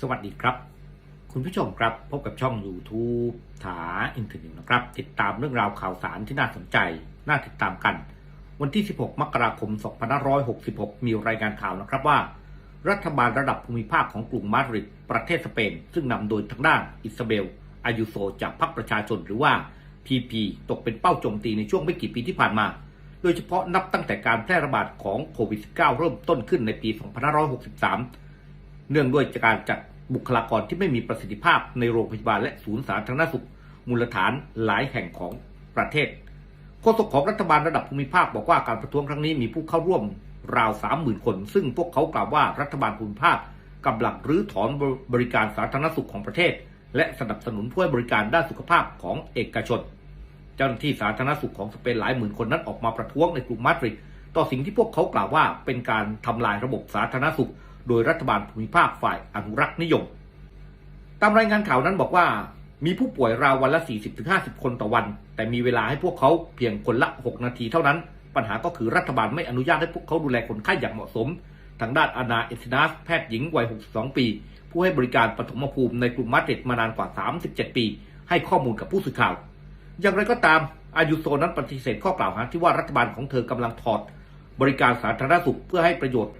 สวัสดีครับ คุณผู้ชมครับพบกับช่อง YouTube ถาอินเทอร์เน็ตนะครับ ติดตามเรื่องราวข่าวสารที่น่าสนใจ น่าติดตามกัน วันที่ 16 มกราคม 2566 มีรายงานข่าวนะครับว่า รัฐบาลระดับภูมิภาคของกรุงมาดริดประเทศสเปน ซึ่งนำโดยทางด้านอิซาเบล อายุโซจากพรรคประชาชนหรือว่า PP ตกเป็นเป้าโจมตีในช่วงไม่กี่ปีที่ผ่านมา โดยเฉพาะนับตั้งแต่การแพร่ระบาดของโควิด -19 เริ่มต้นขึ้นในปี 2563เนื่องด้วยการจัด บุคลากรที่ไม่มีประสิทธิภาพในโรงพยาบาลและศูนย์สาธารณสุข มูลฐานหลายแห่งของประเทศโฆษกของรัฐบาลระดับภูมิภาคบอกว่าการประท้วงครั้งนี้มีผู้เข้าร่วมราว30,000คน ซึ่งพวกเขากล่าวว่ารัฐบาลภูมิภาคกำลังรื้อถอนบริการสาธารณสุขของประเทศ และสนับสนุนผู้ให้บริการด้านสุขภาพของเอกชน เจ้าหน้าที่สาธารณสุขของสเปนหลายหมื่นคนนั้นออกมาประท้วงในกรุงมาดริดต่อสิ่งที่พวกเขากล่าวว่าเป็นการทำลายระบบสาธารณสุข โดยรัฐบาลภูมิภาคฝ่ายอนุรักษ์นิยม ตามรายงานข่าวนั้นบอกว่า มีผู้ป่วยราววันละ 40-50 คนต่อวัน แต่มีเวลาให้พวกเขาเพียงคนละ 6 นาทีเท่านั้น ปัญหาก็คือรัฐบาลไม่อนุญาตให้พวกเขาดูแลคนไข้อย่างเหมาะสม ทางด้านอานาเอซินัสแพทย์หญิงวัย 62 ปี ผู้ให้บริการปฐมภูมิในกรุงมมาดริดมานานกว่า 37 ปี ให้ข้อมูลกับผู้สื่อข่าว อย่างไรก็ตามอายุโซนั้นปฏิเสธข้อกล่าวหาที่ว่ารัฐบาลของเธอกำลังถอด บริการสาธารณสุขเพื่อให้ประโยชน์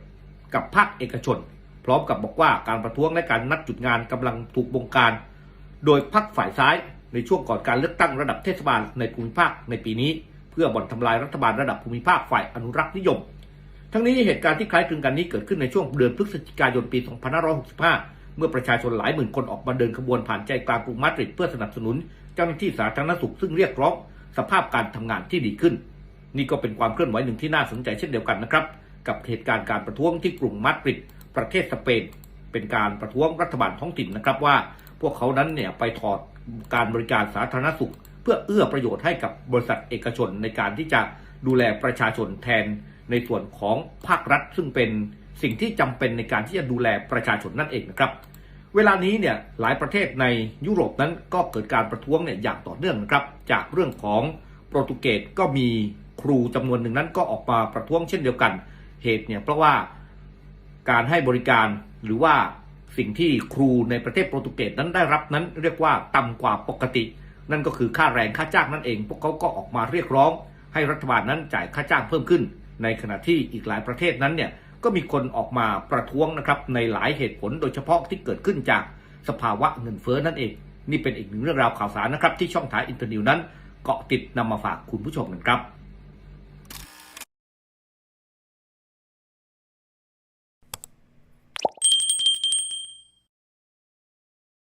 กับภาคเอกชน พร้อมกับบอกว่าการประท้วงและการนัดจุดงานกำลังถูกบงการ โดยพรรคฝ่ายซ้ายในช่วงก่อนการเลือกตั้งระดับเทศบาลในภูมิภาคในปีนี้ เพื่อบ่อนทำลายรัฐบาลระดับภูมิภาคฝ่ายอนุรักษ์นิยม ทั้งนี้เหตุการณ์ที่คล้ายคลึงกันนี้เกิดขึ้นในช่วงเดือนพฤศจิกายนปี 2565 เมื่อประชาชนหลายหมื่นคนออกมาเดินขบวนผ่านใจกลางกรุงมาดริดเพื่อสนับสนุน เจ้าหน้าที่สาธารณสุขซึ่งเรียกร้องสภาพการทำงานที่ดีขึ้น นี่ก็เป็นความเคลื่อนไหวหนึ่งที่น่าสนใจเช่นเดียวกันนะครับ กับเหตุการณ์การประท้วงที่กรุงมาดริดประเทศสเปน เป็นการประท้วงรัฐบาลท้องถิ่นนะครับว่า พวกเขานั้นเนี่ยไปถอดการบริการสาธารณสุข เพื่อเอื้อประโยชน์ให้กับบริษัทเอกชนในการที่จะดูแลประชาชนแทนในส่วนของภาครัฐ ซึ่งเป็นสิ่งที่จำเป็นในการที่จะดูแลประชาชนนั่นเองนะครับเวลานี้เนี่ยหลายประเทศในยุโรปนั้นก็เกิดการประท้วงเนี่ยอย่างต่อเนื่องนะครับจากเรื่องของโปรตุเกสก็มีครูจำนวนหนึ่งนั้นก็ออกมาประท้วงเช่นเดียวกัน เหตุเนี่ยเพราะว่าการให้บริการหรือว่าสิ่งที่ครูในประเทศโปรตุเกสนั้นได้รับนั้นเรียกว่าต่ำกว่าปกติ นั่นก็คือค่าแรงค่าจ้างนั่นเอง พวกเขาก็ออกมาเรียกร้อง ให้รัฐบาลนั้นจ่ายค่าจ้างเพิ่มขึ้น ในขณะที่อีกหลายประเทศนั้นเนี่ยก็มีคนออกมาประท้วงนะครับในหลายเหตุผลโดยเฉพาะที่เกิดขึ้นจากสภาวะเงินเฟ้อนั่นเอง นี่เป็นอีกหนึ่งเรื่องราวข่าวสารนะครับที่ช่องถ่ายอินเตอร์นิวนั้นเกาะติดนำมาฝากคุณผู้ชมกันครับ